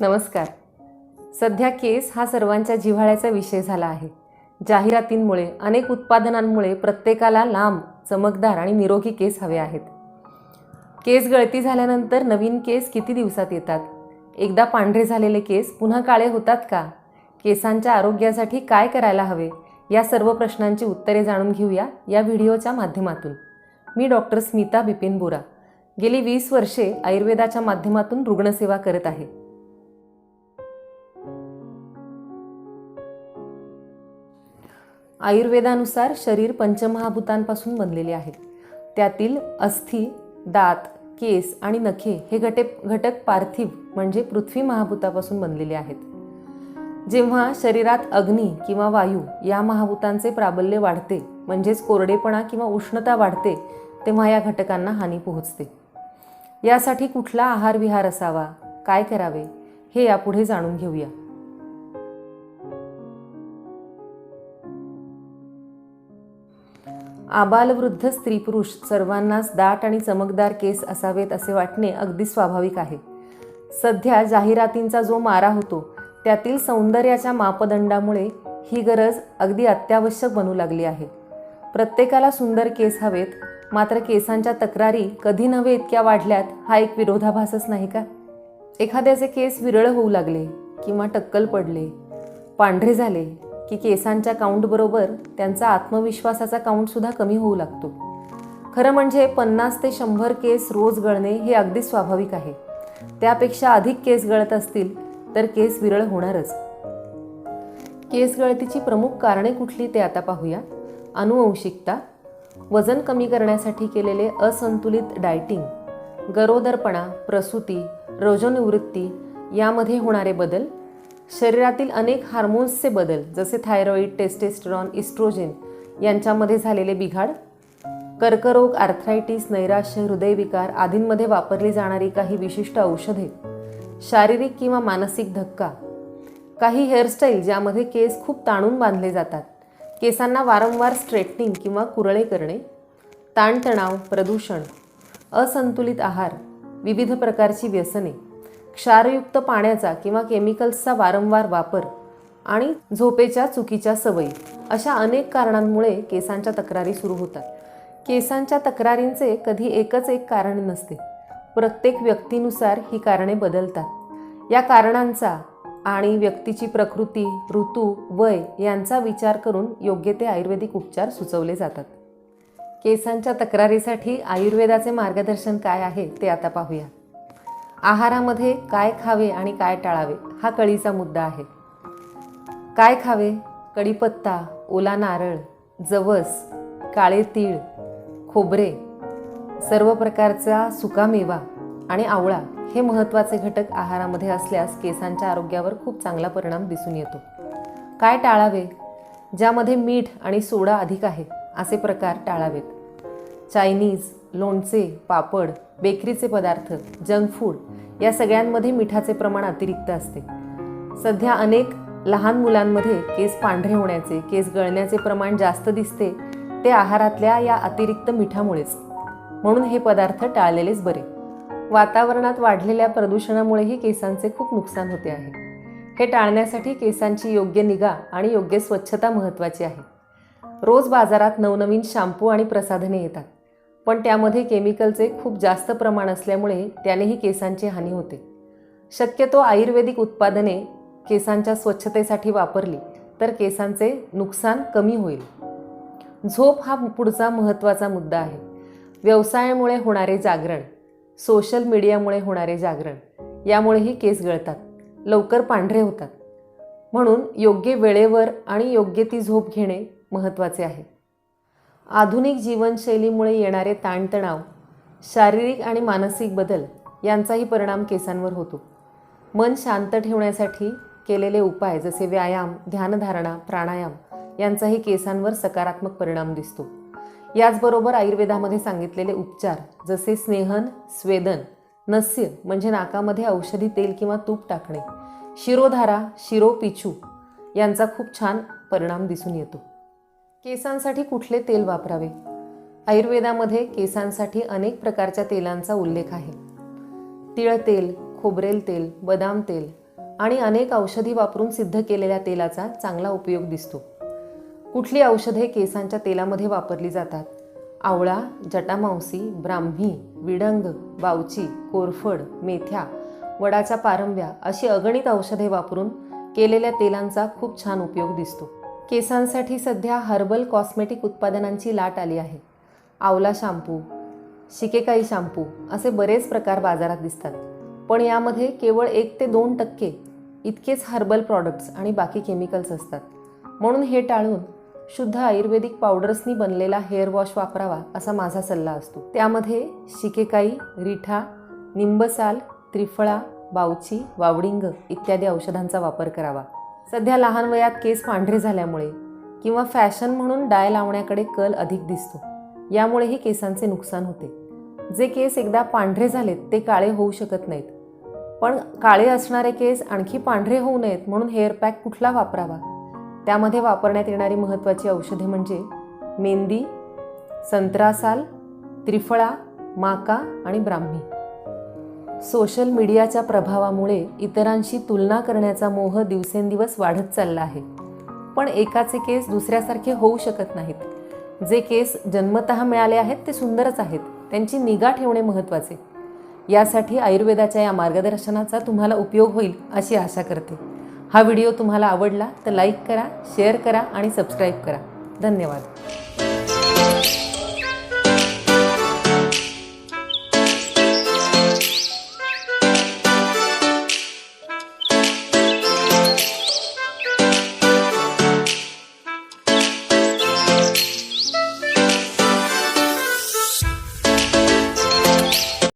नमस्कार. सध्या केस हा सर्वांच्या जिव्हाळ्याचा विषय झाला आहे. जाहिरातींमुळे अनेक उत्पादनांमुळे प्रत्येकाला लांब चमकदार आणि निरोगी केस हवे आहेत. केस गळती झाल्यानंतर नवीन केस किती दिवसात येतात? एकदा पांढरे झालेले केस पुन्हा काळे होतात का? केसांच्या आरोग्यासाठी काय करायला हवे? या सर्व प्रश्नांची उत्तरे जाणून घेऊया या व्हिडिओच्या माध्यमातून. मी डॉक्टर स्मिता बिपिन बोरा. गेली वीस वर्षे आयुर्वेदाच्या माध्यमातून रुग्णसेवा करत आहे. आयुर्वेदानुसार शरीर पंचमहाभूतांपासून बनलेले आहे. त्यातील अस्थि दात केस आणि नखे हे घटे घटक पार्थिव म्हणजे पृथ्वी महाभूतापासून बनलेले आहेत. जेव्हा शरीरात अग्नी किंवा वायू या महाभूतांचे प्राबल्य वाढते म्हणजेच कोरडेपणा किंवा उष्णता वाढते तेव्हा या घटकांना हानी पोहोचते. यासाठी कुठला आहार विहार असावा काय करावे हे यापुढे जाणून घेऊया. आबालवृद्ध स्त्री पुरुष सर्वांनाच दाट आणि चमकदार केस असावेत असे वाटणे अगदी स्वाभाविक आहे. सध्या जाहिरातींचा जो मारा होतो त्यातील सौंदर्याच्या मापदंडामुळे ही गरज अगदी अत्यावश्यक बनू लागली आहे. प्रत्येकाला सुंदर केस हवेत मात्र केसांच्या तक्रारी कधी नव्हे इतक्या वाढल्यात हा एक विरोधाभासच नाही का? एखाद्याचे केस विरळ होऊ लागले किंवा टक्कल पडले पांढरे झाले की केसांच्या काउंटबरोबर त्यांचा आत्मविश्वासाचा काउंटसुद्धा कमी होऊ लागतो. खरं म्हणजे पन्नास ते शंभर केस रोज गळणे हे अगदी स्वाभाविक आहे. त्यापेक्षा अधिक केस गळत असतील तर केस विरळ होणारच. केस गळतीची प्रमुख कारणे कुठली ते आता पाहूया. अनुवंशिकता वजन कमी करण्यासाठी केलेले असंतुलित डायटिंग गरोदरपणा प्रसूती रोजनिवृत्ती यामध्ये होणारे बदल शरीरातील अनेक हार्मोन्सचे बदल जसे थायरॉईड टेस्टेस्ट्रॉन इस्ट्रोजेन यांच्यामध्ये झालेले बिघाड कर्करोग आर्थरायटिस नैराश्य हृदयविकार आदींमध्ये वापरली जाणारी काही विशिष्ट औषधे शारीरिक किंवा मानसिक धक्का काही हेअरस्टाईल ज्यामध्ये केस खूप ताणून बांधले जातात केसांना वारंवार स्ट्रेटनिंग किंवा कुरळे करणे ताणतणाव प्रदूषण असंतुलित आहार विविध प्रकारची व्यसने क्षारयुक्त पाण्याचा किंवा केमिकल्सचा वारंवार वापर आणि झोपेच्या चुकीच्या सवयी अशा अनेक कारणांमुळे केसांच्या तक्रारी सुरू होतात. केसांच्या तक्रारींचे कधी एकच एक कारण नसते. प्रत्येक व्यक्तीनुसार ही कारणे बदलतात. या कारणांचा आणि व्यक्तीची प्रकृती ऋतू वय यांचा विचार करून योग्य ते आयुर्वेदिक उपचार सुचवले जातात. केसांच्या तक्रारीसाठी आयुर्वेदाचे मार्गदर्शन काय आहे ते आता पाहूया. आहारामध्ये काय खावे आणि काय टाळावे हा कळीचा मुद्दा आहे. काय खावे? कढीपत्ता ओला नारळ जवस काळे तीळ खोबरे सर्व प्रकारचा सुकामेवा आणि आवळा हे महत्त्वाचे घटक आहारामध्ये असल्यास केसांच्या आरोग्यावर खूप चांगला परिणाम दिसून येतो. काय टाळावे? ज्यामध्ये मीठ आणि सोडा अधिक आहे असे प्रकार टाळावेत. चायनीज लोणचे पापड बेकरीचे पदार्थ जंक फूड या सगळ्यांमध्ये मिठाचे प्रमाण अतिरिक्त असते. सध्या अनेक लहान मुलांमध्ये केस पांढरे होण्याचे केस गळण्याचे प्रमाण जास्त दिसते ते आहारातल्या या अतिरिक्त मिठामुळेच. म्हणून हे पदार्थ टाळलेलेच बरे. वातावरणात वाढलेल्या प्रदूषणामुळेही केसांचे खूप नुकसान होते आहे. हे टाळण्यासाठी केसांची योग्य निगा आणि योग्य स्वच्छता महत्त्वाची आहे. रोज बाजारात नवनवीन शॅम्पू आणि प्रसाधने येतात. पण त्यामध्ये केमिकलचे खूप जास्त प्रमाण असल्यामुळे त्यानेही केसांची हानी होते. शक्यतो आयुर्वेदिक उत्पादने केसांच्या स्वच्छतेसाठी वापरली तर केसांचे नुकसान कमी होईल. झोप हा पुढचा महत्त्वाचा मुद्दा आहे. व्यवसायामुळे होणारे जागरण सोशल मीडियामुळे होणारे जागरण यामुळेही केस गळतात लवकर पांढरे होतात. म्हणून योग्य वेळेवर आणि योग्य ती झोप घेणे महत्त्वाचे आहे. आधुनिक जीवनशैलीमुळे येणारे ताणतणाव शारीरिक आणि मानसिक बदल यांचाही परिणाम केसांवर होतो. मन शांत ठेवण्यासाठी केलेले उपाय जसे व्यायाम ध्यानधारणा प्राणायाम यांचाही केसांवर सकारात्मक परिणाम दिसतो. याचबरोबर आयुर्वेदामध्ये सांगितलेले उपचार जसे स्नेहन स्वेदन नस्य म्हणजे नाकामध्ये औषधी तेल किंवा तूप टाकणे शिरोधारा शिरोपिछू यांचा खूप छान परिणाम दिसून येतो. केसांसाठी कुठले तेल वापरावे? आयुर्वेदामध्ये केसांसाठी अनेक प्रकारच्या तेलांचा उल्लेख आहे. तिळ तेल खोबरेल तेल बदाम तेल आणि अनेक औषधी वापरून सिद्ध केलेल्या तेलाचा चांगला उपयोग दिसतो. कुठली औषधे केसांच्या तेलामध्ये वापरली जातात? आवळा जटामांसी ब्राह्मी विडंग बावची कोरफड मेथ्या वडाच्या पारंब्या अशी अगणित औषधे वापरून केलेल्या तेलांचा खूप छान उपयोग दिसतो. केसांसाठी सध्या हर्बल कॉस्मेटिक उत्पादनांची लाट आली आहे. आवला शॅम्पू शिकेकाई शॅम्पू असे बरेच प्रकार बाजारात दिसतात. पण यामध्ये केवळ एक ते दोन टक्के इतकेच हर्बल प्रॉडक्ट्स आणि बाकी केमिकल्स असतात. म्हणून हे टाळून शुद्ध आयुर्वेदिक पावडर्सनी बनलेला हेअर वॉश वापरावा असा माझा सल्ला असतो. त्यामध्ये शिकेकाई रिठा निंबसाल त्रिफळा बावची वावडिंग इत्यादी औषधांचा वापर करावा. सध्या लहान वयात केस पांढरे झाल्यामुळे किंवा फॅशन म्हणून डाय लावण्याकडे कल अधिक दिसतो. यामुळेही केसांचे नुकसान होते. जे केस एकदा पांढरे झालेत ते काळे होऊ शकत नाहीत. पण काळे असणारे केस आणखी पांढरे होऊ नयेत म्हणून हेअर पॅक कुठला वापरावा? त्यामध्ये वापरण्यात येणारी महत्त्वाची औषधे म्हणजे मेंदी संत्रासाल त्रिफळा माका आणि ब्राह्मी. सोशल मीडियाच्या प्रभावामुळे इतरांशी तुलना करण्याचा मोह दिवसेंदिवस वाढत चालला आहे. पण एकाचे केस दुसऱ्यासारखे होऊ शकत नाहीत. जे केस जन्मतः मिळाले आहेत ते सुंदरच आहेत. त्यांची निगा ठेवणे महत्त्वाचे. यासाठी आयुर्वेदाच्या या मार्गदर्शनाचा तुम्हाला उपयोग होईल अशी आशा करते. हा व्हिडिओ तुम्हाला आवडला तर लाईक करा शेअर करा आणि सबस्क्राईब करा. धन्यवाद.